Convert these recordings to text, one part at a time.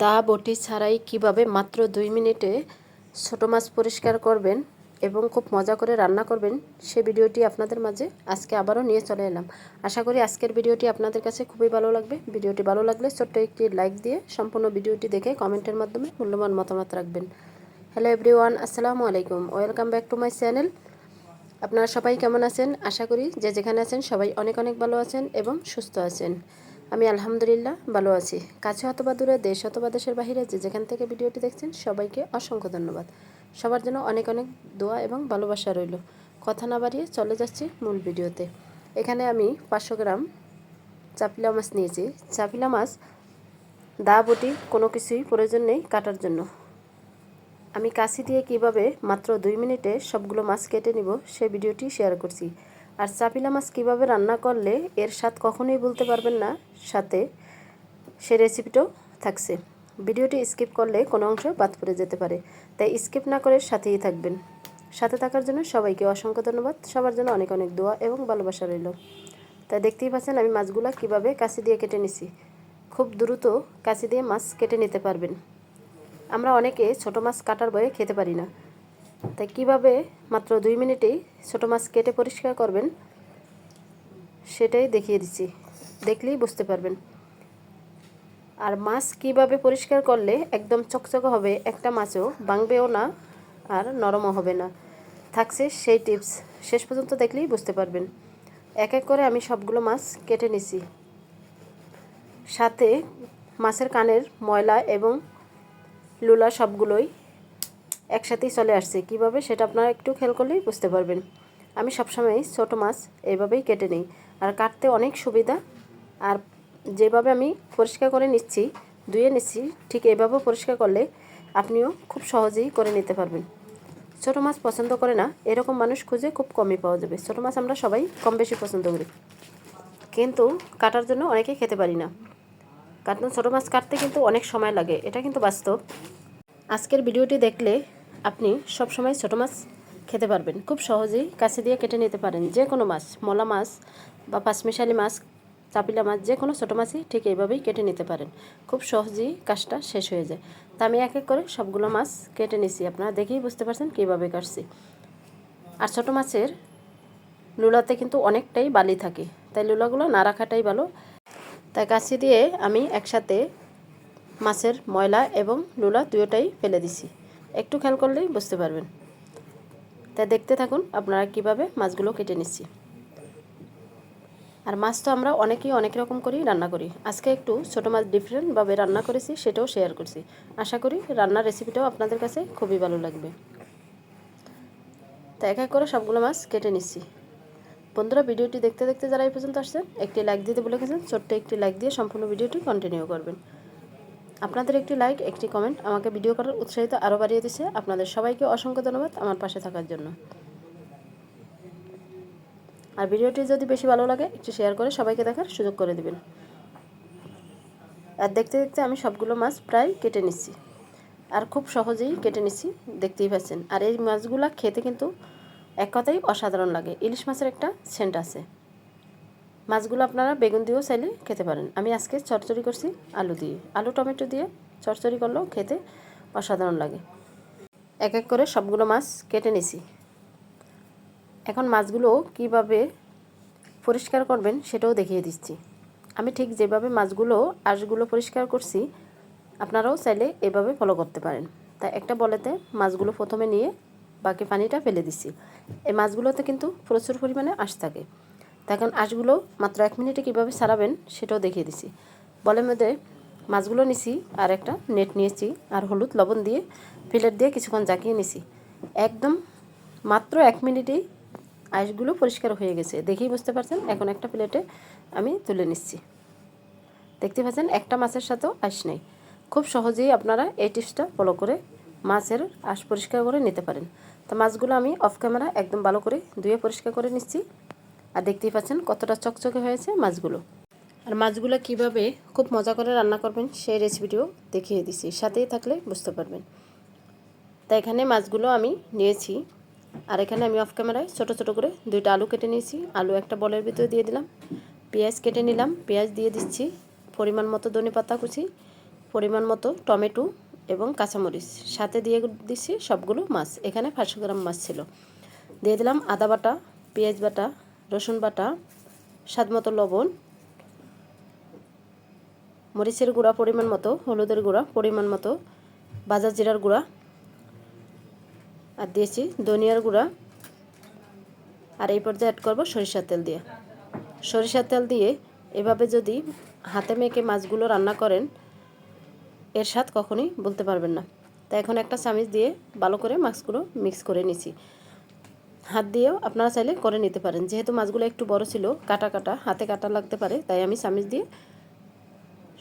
দা বটি ছাড়াই কীভাবে মাত্র দুই মিনিটে ছোটো মাছ পরিষ্কার করবেন এবং খুব মজা করে রান্না করবেন, সে ভিডিওটি আপনাদের মাঝে আজকে আবারও নিয়ে চলে এলাম। আশা করি আজকের ভিডিওটি আপনাদের কাছে খুবই ভালো লাগবে। ভিডিওটি ভালো লাগলে ছোট্ট একটি লাইক দিয়ে সম্পূর্ণ ভিডিওটি দেখে কমেন্টের মাধ্যমে মূল্যবান মতামত রাখবেন। হ্যালো এভরিওয়ান, আসসালামু আলাইকুম। Welcome back to my channel. আপনারা সবাই কেমন আছেন? আশা করি যে যেখানে আছেন সবাই অনেক অনেক ভালো আছেন এবং সুস্থ আছেন। আমি আলহামদুলিল্লাহ ভালো আছি। কাছে অথবা দূরে, দেশ অথবা দেশের বাহিরে যে যেখান থেকে ভিডিওটি দেখছেন, সবাইকে অসংখ্য ধন্যবাদ। সবার জন্য অনেক অনেক দোয়া এবং ভালোবাসা রইল। কথা না বাড়িয়ে চলে যাচ্ছি মূল ভিডিওতে। এখানে আমি পাঁচশো গ্রাম চাপিলা মাছ নিয়েছি। চাপিলা মাছ, দা, বটি, কোনো কিছুই প্রয়োজন নেই কাটার জন্য। আমি কাশি দিয়ে কীভাবে মাত্র দুই মিনিটে সবগুলো মাছ কেটে নিব সে ভিডিওটি শেয়ার করছি। আর চাপিলা মাছ কীভাবে রান্না করলে এর স্বাদ কখনোই বলতে পারবেন না, সাথে সে রেসিপিটাও থাকছে। ভিডিওটি স্কিপ করলে কোনো অংশ বাদ পড়ে যেতে পারে, তাই স্কিপ না করে সাথেই থাকবেন। সাথে থাকার জন্য সবাইকে অসংখ্য ধন্যবাদ। সবার জন্য অনেক অনেক দোয়া এবং ভালোবাসা রইল। তাই দেখতেই পাচ্ছেন আমি মাছগুলো কীভাবে কাশি দিয়ে কেটে নিছি। খুব দ্রুত কাশি দিয়ে মাছ কেটে নিতে পারবেন। আমরা অনেকে ছোট মাছ কাটার বয়ে খেতে পারি না। তাই কীভাবে মাত্র দুই মিনিটেই ছোটো মাছ কেটে পরিষ্কার করবেন, সেটাই দেখিয়ে দিচ্ছি। দেখলেই বুঝতে পারবেন। আর মাছ কীভাবে পরিষ্কার করলে একদম চকচকে হবে একটা মাছও, ভাঙবেও না আর নরমও হবে না। থাকছে সেই টিপস। শেষ পর্যন্ত দেখলেই বুঝতে পারবেন। এক এক করে আমি সবগুলো মাছ কেটে নিছি। সাথে মাছের কানের ময়লা এবং লুলা সবগুলোই একসাথেই চলে আসছে। কীভাবে সেটা আপনারা একটু খেয়াল করলেই বুঝতে পারবেন। আমি সবসময় ছোটো মাছ এইভাবেই কেটে নিই। আর কাটতে অনেক সুবিধা। আর যেভাবে আমি পরিষ্কার করে নিচ্ছি, ধুয়ে নিচ্ছি, ঠিক এইভাবেও পরিষ্কার করলে আপনিও খুব সহজেই করে নিতে পারবেন। ছোটো মাছ পছন্দ করে না, এরকম মানুষ খুঁজে খুব কমই পাওয়া যাবে। ছোটো মাছ আমরা সবাই কম বেশি পছন্দ করি। কিন্তু কাটার জন্য অনেকেই খেতে পারি না। কারণ ছোটো মাছ কাটতে কিন্তু অনেক সময় লাগে। এটা কিন্তু বাস্তব। আজকের ভিডিওটি দেখলে আপনি সব সময় ছোটো মাছ খেতে পারবেন। খুব সহজেই কাছে দিয়ে কেটে নিতে পারেন। যে কোনো মাছ, মলা মাছ বা পাঁচমিশালি মাছ, চাপিলা মাছ যে কোনো ছোটো মাছই ঠিক এইভাবেই কেটে নিতে পারেন। খুব সহজেই কাজটা শেষ হয়ে যায়। তা আমি এক এক করে সবগুলো মাছ কেটে নিছি। আপনারা দেখেই বুঝতে পারছেন কীভাবে কাটছি। আর ছোটো মাছের লুলাতে কিন্তু অনেকটাই বালি থাকে। তাই লুলাগুলো না রাখাটাই ভালো। তাই কাছি দিয়ে আমি একসাথে মাছের ময়লা এবং লুলা দুয়োটাই ফেলে দিছি। একটু খেয়াল করলেই বুঝতে পারবেন। তাই দেখতে থাকুন আপনারা কীভাবে মাছগুলো কেটে নিচ্ছি। আর মাছ তো আমরা অনেকেই অনেক রকম করেই রান্না করি। আজকে একটু ছোটো মাছ ডিফারেন্টভাবে রান্না করেছি, সেটাও শেয়ার করছি। আশা করি রান্নার রেসিপিটাও আপনাদের কাছে খুবই ভালো লাগবে। তো এক এক করে সবগুলো মাছ কেটে নিচ্ছি। বন্ধুরা, ভিডিওটি দেখতে দেখতে যারা এই পর্যন্ত আসছেন, একটি লাইক দিতে বলে গেছেন ছোট্ট একটি লাইক দিয়ে সম্পূর্ণ ভিডিওটি কন্টিনিউ করবেন। আপনাদের একটি লাইক একটি কমেন্ট আমাকে ভিডিও করার উৎসাহিত আরও বাড়িয়ে দিচ্ছে আপনাদের সবাইকে অসংখ্য ধন্যবাদ আমার পাশে থাকার জন্য। আর ভিডিওটি যদি বেশি ভালো লাগে, একটু শেয়ার করে সবাইকে দেখার সুযোগ করে দিবেন। আর দেখতে দেখতে আমি সবগুলো মাছ প্রায় কেটে নিচ্ছি। আর খুব সহজেই কেটে নিচ্ছি, দেখতেই পাচ্ছেন। আর এই মাছগুলো খেতে কিন্তু এক কথাই অসাধারণ লাগে। ইলিশ মাছের একটা সেন্ট আছে। মাছগুলো আপনারা বেগুন দিয়েও চাইলে খেতে পারেন। আমি আজকে চরচড়ি করছি আলু দিয়ে। আলু, টমেটো দিয়ে চরচড়ি করলেও খেতে অসাধারণ লাগে। এক এক করে সবগুলো মাছ কেটে নিছি। এখন মাছগুলো কীভাবে পরিষ্কার করবেন সেটাও দেখিয়ে দিচ্ছি। আমি ঠিক যেভাবে মাছগুলো, আঁশগুলো পরিষ্কার করছি, আপনারাও চাইলে এভাবে ফলো করতে পারেন। তাই একটা বলেতে মাছগুলো প্রথমে নিয়ে বাকি পানিটা ফেলে দিচ্ছি। এই মাছগুলোতে কিন্তু প্রচুর পরিমাণে আঁশ থাকে। তা এখন আঁশগুলো মাত্র এক মিনিটে কীভাবে সারাবেন সেটাও দেখিয়ে দিছি। বলের মধ্যে মাছগুলো নিছি আর একটা নেট নিয়েছি আর হলুদ লবণ দিয়ে ফিলেট দিয়ে কিছুক্ষণ জাকিয়ে নিছি। একদম মাত্র এক মিনিটেই আঁশগুলো পরিষ্কার হয়ে গেছে। দেখেই বুঝতে পারছেন, এখন একটা প্লেটে আমি তুলে নিচ্ছি। দেখতে পাচ্ছেন, একটা মাছের সাথেও আঁশ নেই। খুব সহজেই আপনারা এই টিপসটা ফলো করে মাছের আঁশ পরিষ্কার করে নিতে পারেন। তো মাছগুলো আমি অফ ক্যামেরা একদম ভালো করে ধুয়ে পরিষ্কার করে নিচ্ছি। আর দেখতেই পাচ্ছেন কতটা চকচকে হয়েছে মাছগুলো। আর মাছগুলো কীভাবে খুব মজা করে রান্না করবেন সেই রেসিপিটিও দেখিয়ে দিছি, সাথেই থাকলে বুঝতে পারবেন। তাই এখানে মাছগুলো আমি নিয়েছি, আর এখানে আমি অফ ক্যামেরায় ছোটো ছোটো করে দুইটা আলু কেটে নিয়েছি, আলু একটা বলের ভিতরে দিয়ে দিলাম, পেঁয়াজ কেটে নিলাম, পেঁয়াজ দিয়ে দিচ্ছি পরিমাণ মতো ধনে পাতা কুচি, পরিমাণ মতো টমেটো এবং কাঁচামরিচ, সাথে দিয়ে দিচ্ছি সবগুলো মাছ, এখানে পাঁচশো গ্রাম মাছ ছিল। দিয়ে দিলাম আদা বাটা, পেঁয়াজ বাটা রসুন বাটা, স্বাদ মতো লবণ, মরিচের গুঁড়া পরিমাণ মতো, হলুদের গুঁড়া পরিমাণ মতো বাজার জিরার গুঁড়া, আর দিয়েছি ধনিয়ার গুঁড়া। আর এই পর্যায়ে অ্যাড করব সরিষার তেল দিয়ে। সরিষার তেল দিয়ে এভাবে যদি হাতে মেখে মাছগুলো রান্না করেন, এর স্বাদ কখনোই বলতে পারবেন না। তাই এখন একটা চামিচ দিয়ে ভালো করে মাছগুলো মিক্স করে নিছি। হাত দিয়েও আপনারা চাইলে করে নিতে পারেন। যেহেতু মাছগুলো একটু বড় ছিল, কাটা কাটা, হাতে কাটা লাগতে পারে, তাই আমি চামিচ দিয়ে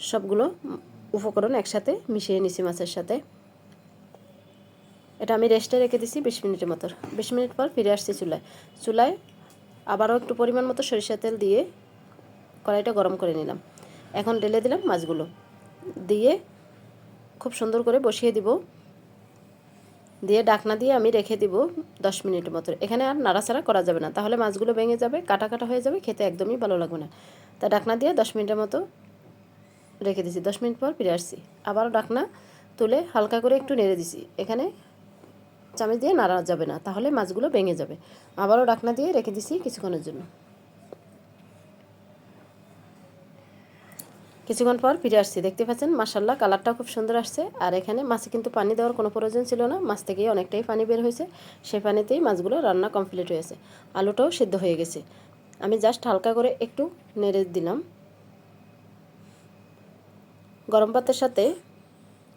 সবগুলো উপকরণ একসাথে মিশিয়ে নিছি মাছের সাথে। এটা আমি রেস্টে রেখে দিছি বিশ মিনিটের মতো। বিশ মিনিট পর ফিরে আসছি চুলায়। চুলায় আবারও একটু পরিমাণ মতো সরিষা তেল দিয়ে কড়াইটা গরম করে নিলাম। এখন ঢেলে দিলাম মাছগুলো। দিয়ে খুব সুন্দর করে বসিয়ে দিব। দিয়ে ডাকনা দিয়ে আমি রেখে দিব দশ মিনিটের মতো। এখানে আর নাড়াচাড়া করা যাবে না। তাহলে মাছগুলো ভেঙে যাবে, কাটা কাটা হয়ে যাবে, খেতে একদমই ভালো লাগবে না। তা ডাকনা দিয়ে দশ মিনিটের মতো রেখে দিছি। দশ মিনিট পর ফিরে আসছি। আবারও ডাকনা তুলে হালকা করে একটু নেড়ে দিছি। এখানে চামচ দিয়ে নাড়া যাবে না। তাহলে মাছগুলো ভেঙে যাবে। আবারও ডাকনা দিয়ে রেখে দিছি কিছুক্ষণের জন্য। কিছুক্ষণ পর ফিরে আসছি। দেখতে পাচ্ছেন মাসাল্লাহ কালারটা খুব সুন্দর আসছে। আর এখানে মাছে কিন্তু পানি দেওয়ার কোনো প্রয়োজন ছিল না। মাছ থেকেই অনেকটাই পানি বের হয়েছে। সেই পানিতেই মাছগুলো রান্না কমপ্লিট হয়েছে। আলুটাও সিদ্ধ হয়ে গেছে। আমি জাস্ট হালকা করে একটু নেড়ে দিলাম। গরম ভাতের সাথে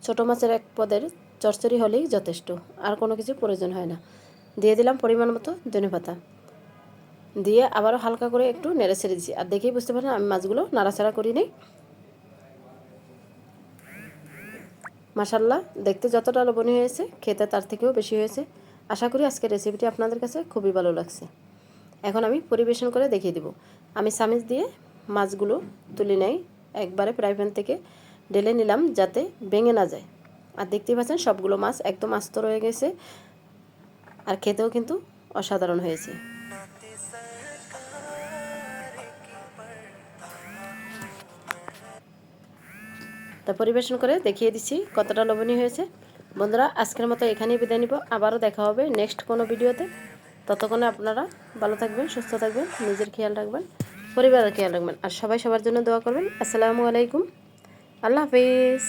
ছোট মাছের এক পদের চরচরি হলেই যথেষ্ট। আর কোনো কিছু প্রয়োজন হয় না। দিয়ে দিলাম পরিমাণ মতো ধনে পাতা। দিয়ে আবারও হালকা করে একটু নেড়ে ছেড়ে দিচ্ছি আর দেখেই বুঝতে পারেন আমি মাছগুলো নাড়াচাড়া করি নিই। মাসাল্লাহ দেখতে যতটা লবণীয় হয়েছে, খেতে তার থেকেও বেশি হয়েছে। আশা করি আজকের রেসিপিটি আপনাদের কাছে খুবই ভালো লাগছে। এখন আমি পরিবেশন করে দেখিয়ে দেব। আমি চামিচ দিয়ে মাছগুলো তুলে নেই, একবারে ফ্রাই প্যান থেকে ঢেলে নিলাম যাতে ভেঙে না যায়। আর দেখতেই পাচ্ছেন, সবগুলো মাছ একদম আস্ত রয়ে গেছে। আর খেতেও কিন্তু অসাধারণ হয়েছে। তা পরিবেশন করে দেখিয়ে দিচ্ছি কতটা লবণী হয়েছে। বন্ধুরা, আজকের মতো এখানেই বিদায় নিব। আবারও দেখা হবে নেক্সট কোনো ভিডিওতে। ততক্ষণে আপনারা ভালো থাকবেন, সুস্থ থাকবেন, নিজের খেয়াল রাখবেন, পরিবারের খেয়াল রাখবেন। আর সবাই সবার জন্য দোয়া করবেন। আসসালামু আলাইকুম। আল্লাহ হাফিজ।